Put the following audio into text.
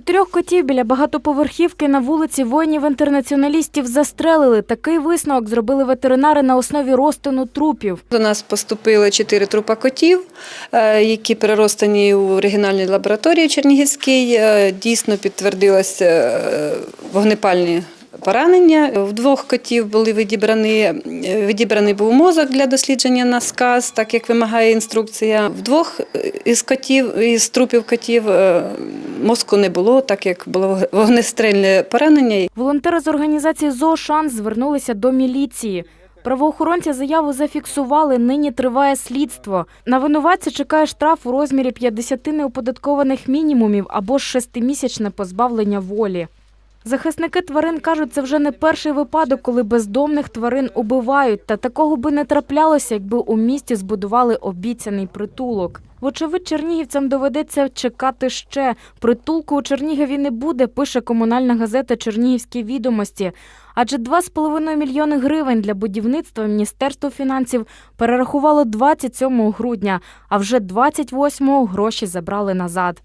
Чотирьох котів біля багатоповерхівки на вулиці воїнів-інтернаціоналістів застрелили. Такий висновок зробили ветеринари на основі розтину трупів. До нас поступили чотири трупа котів, е, які переростені у оригінальній лабораторії Чернігівській. Е, Дійсно підтвердилось е, вогнепальні поранення. В двох котів були відібрані, відібраний був мозок для дослідження на сказ, так як вимагає інструкція. В двох із котів, із трупів котів мозку не було, так як було вогнестрельне поранення. Волонтери з організації «ЗОО Шанс» звернулися до міліції. Правоохоронці заяву зафіксували, нині триває слідство. На винуватця чекає штраф у розмірі 50 неоподаткованих мінімумів або ж шестимісячне позбавлення волі. Захисники тварин кажуть, це вже не перший випадок, коли бездомних тварин убивають. Та такого би не траплялося, якби у місті збудували обіцяний притулок. Вочевидь, чернігівцям доведеться чекати ще. Притулку у Чернігові не буде, пише комунальна газета Чернігівські відомості. Адже 2,5 мільйони гривень для будівництва Міністерство фінансів перерахувало 27 грудня, а вже 28-го гроші забрали назад.